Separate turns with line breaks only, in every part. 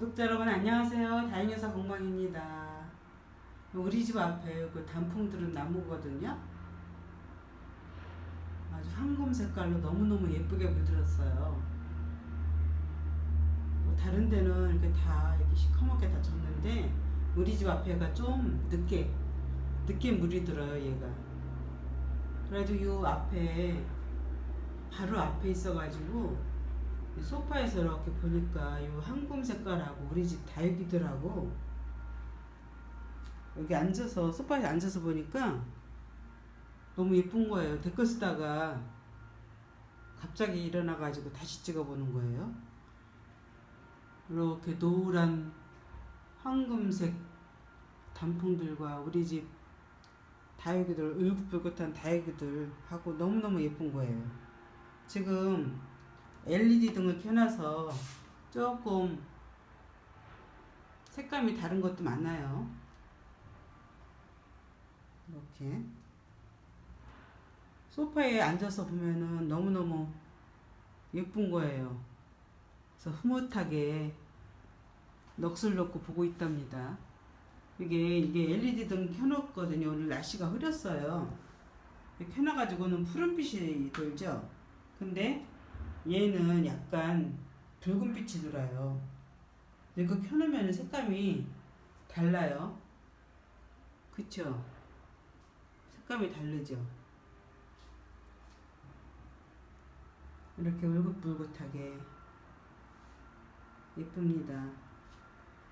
구독자 여러분 안녕하세요. 다인여사 공방입니다. 우리 집 앞에 그 단풍들은 나무거든요. 아주 황금 색깔로 너무너무 예쁘게 물들었어요. 뭐 다른 데는 이렇게 다 이렇게 시커멓게 다 졌는데 우리 집 앞에가 좀 늦게 늦게 물이 들어요 얘가. 그래도 이 앞에 바로 앞에 있어가지고 이 소파에서 이렇게 보니까 이 황금 색깔하고 우리 집 다육이들하고 여기 앉아서 소파에 앉아서 보니까 너무 예쁜 거예요. 댓글 쓰다가 갑자기 일어나가지고 다시 찍어보는 거예요. 이렇게 노란 황금색 단풍들과 우리 집 다육이들 울긋불긋한 다육이들 하고 너무너무 예쁜 거예요. 지금 LED 등을 켜놔서 조금 색감이 다른 것도 많아요. 이렇게 소파에 앉아서 보면은 너무너무 예쁜 거예요. 그래서 흐뭇하게 넋을 놓고 보고 있답니다. 이게 이게 LED 등 켜놓거든요. 오늘 날씨가 흐렸어요. 켜놔가지고는 푸른빛이 돌죠. 근데 얘는 약간 붉은빛이 돌아요. 이거 켜놓으면 색감이 달라요. 그쵸? 색감이 다르죠? 이렇게 울긋불긋하게 예쁩니다.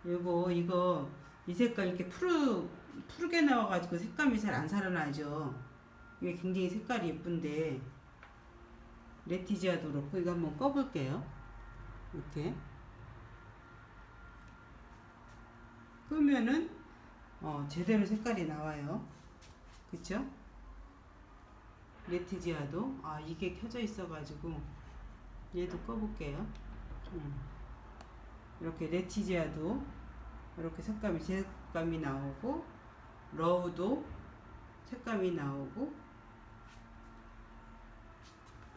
요거 이거 이 색깔 이렇게 푸르 푸르게 나와가지고 색감이 잘 안 살아나죠. 이게 굉장히 색깔이 예쁜데 레티지아도 그렇고 이거 한번 꺼볼게요. 이렇게 끄면은 어, 제대로 색깔이 나와요. 그쵸? 레티지아도 아 이게 켜져 있어가지고 얘도 꺼볼게요. 음. 이렇게 레티지아도 이렇게 색감이 색감이 나오고 러우도 색감이 나오고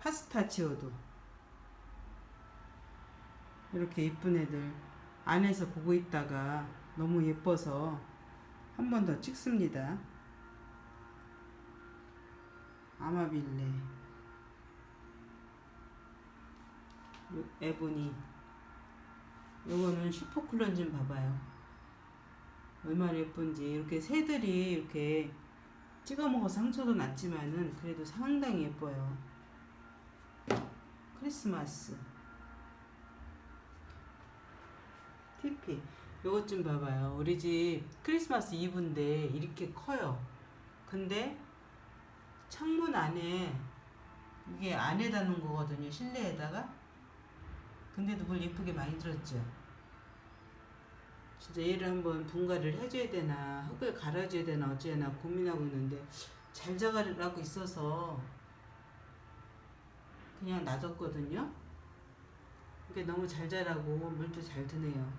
파스타치오도 이렇게 예쁜 애들 안에서 보고 있다가 너무 예뻐서 한 번 더 찍습니다. 아마빌레 요- 에보니 요거는 슈퍼쿨런 좀 봐봐요. 얼마나 예쁜지 이렇게 새들이 이렇게 찍어 먹어서 상처도 났지만은 그래도 상당히 예뻐요. 크리스마스. 티피. 요것 좀 봐봐요. 우리 집 크리스마스 이브인데 이렇게 커요. 근데 창문 안에 이게 안에다 놓은 거거든요 실내에다가. 근데도 물 예쁘게 많이 들었죠? 진짜 얘를 한번 분갈이를 해줘야 되나 흙을 갈아줘야 되나 어찌해야 되나 고민하고 있는데 잘 자라고 있어서 그냥 놔뒀거든요. 이게 너무 잘 자라고 물도 잘 드네요.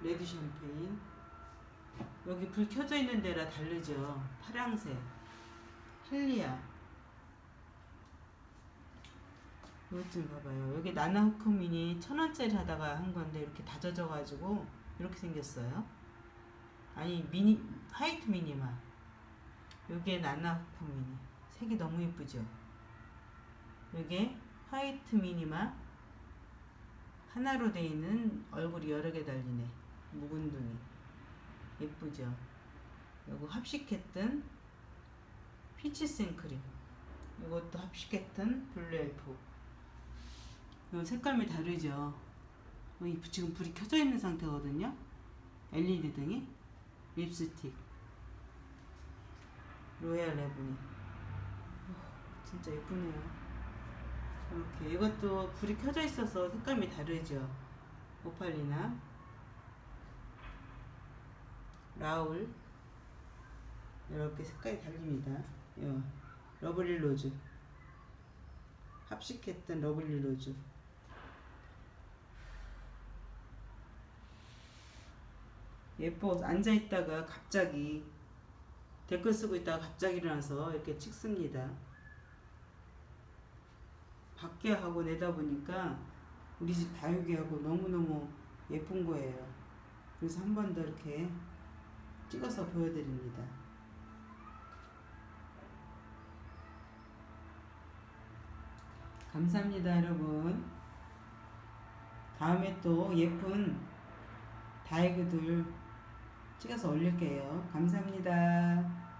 레드 샴페인. 여기 불 켜져 있는 데라 다르죠. 파랑색. 힐리아. 이것 좀 봐봐요. 여기 나나 후크민이 천 원짜리 하다가 한 건데 이렇게 다 젖어가지고 이렇게 생겼어요. 아니 미니 화이트 미니마. 여기에 나나 후크민이 색이 너무 예쁘죠. 이게 화이트 미니마 하나로 돼 있는 얼굴이 여러 개 달리네. 묵은둥이. 예쁘죠? 요거 합식했던 피치 생크림. 이것도 합식했던 블루 엘프 요 색감이 다르죠? 어, 이 지금 불이 켜져 있는 상태거든요? LED 등이? 립스틱. 로얄 레브니. 진짜 예쁘네요 이렇게. 이것도 불이 켜져 있어서 색감이 다르죠. 오팔리나, 라울. 이렇게 색깔이 달립니다. 요. 러블리 로즈. 합식했던 러블리 로즈. 예뻐. 앉아 있다가 갑자기 댓글 쓰고 있다가 갑자기 일어나서 이렇게 찍습니다. 밖에 하고 내다 보니까 우리 집 다육이하고 너무너무 예쁜 거예요. 그래서 한 번 더 이렇게 찍어서 보여드립니다. 감사합니다, 여러분. 다음에 또 예쁜 다이그들 찍어서 올릴게요. 감사합니다.